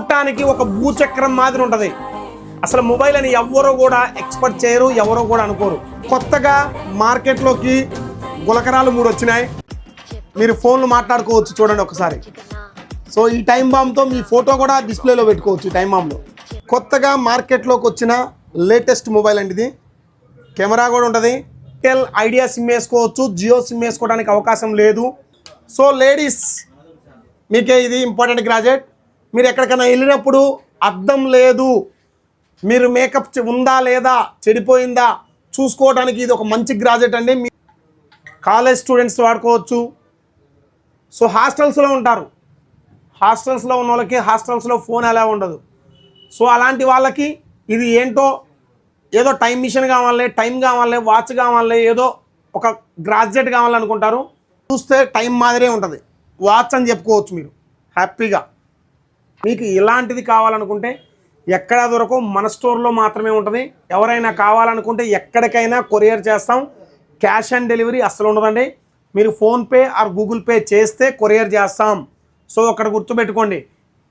చూడటానికి ఒక భూచక్రం మాదిరి ఉంటుంది. అసలు మొబైల్ అని ఎవరో కూడా ఎక్స్పర్ట్ చేయరు ఎవరో కూడా అనుకోరు. కొత్తగా మార్కెట్లోకి గులకరాలు మూడు వచ్చినాయి. మీరు ఫోన్లు మాట్లాడుకోవచ్చు చూడండి ఒకసారి. సో ఈ టైం బామ్తో మీ ఫోటో కూడా డిస్ప్లేలో పెట్టుకోవచ్చు టైం బామ్లో కొత్తగా మార్కెట్లోకి వచ్చిన లేటెస్ట్ మొబైల్ అండి ఇది కెమెరా కూడా ఉంటుంది. ఎయిర్టెల్ ఐడియా సిమ్ వేసుకోవచ్చు జియో సిమ్ వేసుకోవడానికి అవకాశం లేదు. సో లేడీస్ మీకే ఇది ఇంపార్టెంట్ గ్రాడ్యుయేట్ మీరు ఎక్కడికైనా వెళ్ళినప్పుడు అర్థం లేదు. మీరు మేకప్ ఉందా లేదా చెడిపోయిందా చూసుకోవడానికి ఇది ఒక మంచి గ్రాడ్యుయేట్ అండి. మీ కాలేజ్ స్టూడెంట్స్ వాడుకోవచ్చు. సో హాస్టల్స్లో ఉంటారు. హాస్టల్స్లో ఉన్న వాళ్ళకి హాస్టల్స్లో ఫోన్ అలా ఉండదు. సో అలాంటి వాళ్ళకి ఇది ఏంటో ఏదో టైం మిషన్ కావాలి టైం కావాలి వాచ్ కావాలి ఏదో ఒక గ్రాడ్యుయేట్ కావాలనుకుంటారు. చూస్తే టైం మాదిరే ఉంటుంది. వాచ్ అని చెప్పుకోవచ్చు మీరు. హ్యాపీగా. మీకు ఇలాంటిది కావాలనుకుంటే ఎక్కడ దొరకవు మన స్టోర్లో మాత్రమే ఉంటుంది. ఎవరైనా కావాలనుకుంటే ఎక్కడికైనా కొరియర్ చేస్తాం. క్యాష్ ఆన్ డెలివరీ అస్సలు ఉండదండి. మీరు ఫోన్పే ఆర్ గూగుల్ పే చేస్తే కొరియర్ చేస్తాం. సో అక్కడ గుర్తుపెట్టుకోండి.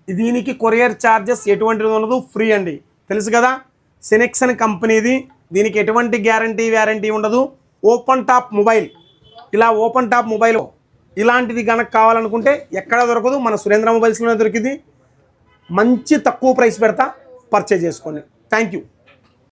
దీనికి కొరియర్ ఛార్జెస్ ఎటువంటిది ఉండదు ఫ్రీ అండి. తెలుసు కదా? సెనెక్సన్ కంపెనీది దీనికి ఎటువంటి గ్యారంటీ వ్యారంటీ ఉండదు. Open top mobile. ఇలా ఓపెన్ టాప్ మొబైల్ ఇలాంటిది కనుక కావాలనుకుంటే ఎక్కడ దొరకదు. మన సురేంద్ర మొబైల్స్లోనే దొరికింది. మంచి తక్కువ ప్రైస్ పెడతా పర్చేజ్ చేసుకోండి థ్యాంక్ యూ